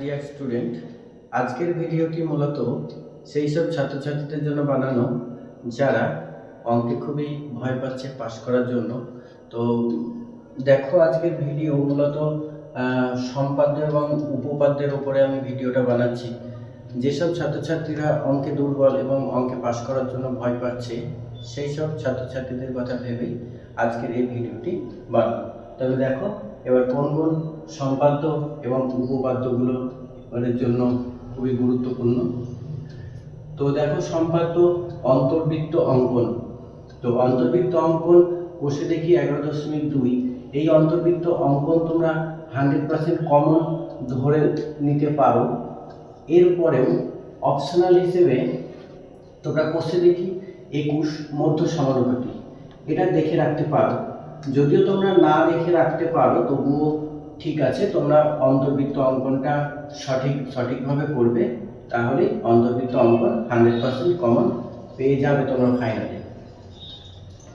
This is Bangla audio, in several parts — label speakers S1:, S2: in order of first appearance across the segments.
S1: ডিয়ার স্টুডেন্ট আজকের ভিডিওটি মূলত সেই সব ছাত্রছাত্রীদের জন্য বানানো, যারা অঙ্কে খুবই ভয় পাচ্ছে পাশ করার জন্য। তো দেখো আজকের ভিডিও মূলত সম্পাদ্য এবং উপপাদ্যের উপরে আমি ভিডিওটা বানাচ্ছি। যেসব ছাত্রছাত্রীরা অঙ্কে দুর্বল এবং অঙ্কে পাশ করার জন্য ভয় পাচ্ছে, সেই সব ছাত্রছাত্রীদের কথা ভেবেই আজকের এই ভিডিওটি বানানো তবে দেখো, এবার কোন কোন সম্পাদ্য এবং উপপাদ্যগুলো আমাদের জন্য খুবই গুরুত্বপূর্ণ। তো দেখো, সম্পাদ্য, অন্তর্বৃত্ত অঙ্কন। তো অন্তর্বৃত্ত অঙ্কন কোষে দেখি এগারো দশমিক দুই। এই অন্তর্বৃত্ত অঙ্কন তোমরা হান্ড্রেড পার্সেন্ট কমন ধরে নিতে পারো। এরপরেও অপশনাল হিসেবে তোমরা কোষে দেখি একুশ মধ্য সমানুপাতি এটা দেখে রাখতে পারো। যদিও তোমরা না দেখে রাখতে পারো, তবুও ঠিক আছে, তোমরা অন্তর্বৃত্ত অঙ্কনটা সঠিক, সঠিকভাবে করবে, তাহলে অন্তর্বৃত্ত অঙ্কন হান্ড্রেড পার্সেন্ট কমন পেয়ে যাবে তোমরা ফাইনালে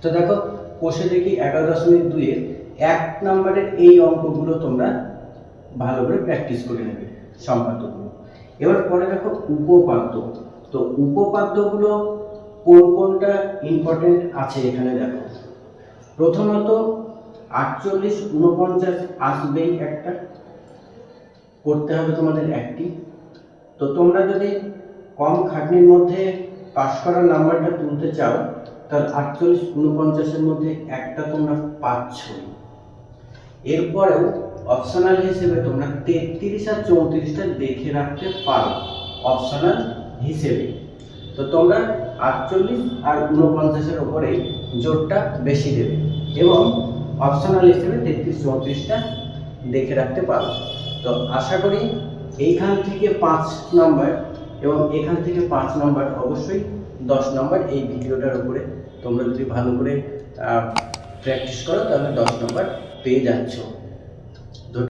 S1: তো দেখো, কোষে দেখি এগারো দশমিক দুইয়ের এক নম্বরের এই অঙ্কগুলো তোমরা ভালো করে প্র্যাকটিস করে নেবে সম্পাদ্যগুলো এবার পরে দেখো উপপাদ্য। তো উপপাদ্যগুলো কোন কোনটা ইম্পর্টেন্ট আছে এখানে দেখো। প্রথমত আটচল্লিশ উনপঞ্চাশ আসবেই একটা। করতে হবে তোমাদের একটি। তো তোমরা যদি কম খাটনির মধ্যে পাস করার নাম্বারটা তুলতে চাও, তাহলে আটচল্লিশ উনপঞ্চাশের মধ্যে একটা তোমরা পাচ্ছ। এরপরেও অপশনাল হিসেবে তোমরা তেত্রিশ আর চৌত্রিশটা দেখে রাখতে পারো অপশনাল হিসেবে। তো তোমরা আটচল্লিশ আর উনপঞ্চাশের ওপরে জোরটা বেশি দেবে। এবং অপশনাল হিসেবে তেত্রিশ চৌত্রিশটা দেখে রাখতে পারো। তো আশা করি এইখান থেকে পাঁচ নম্বর এবং এখান থেকে পাঁচ নম্বর অবশ্যই দশ নম্বর এই ভিডিওটার উপরে তোমরা যদি ভালো করে প্র্যাকটিস করো, তাহলে দশ নম্বর পেয়ে যাচ্ছ।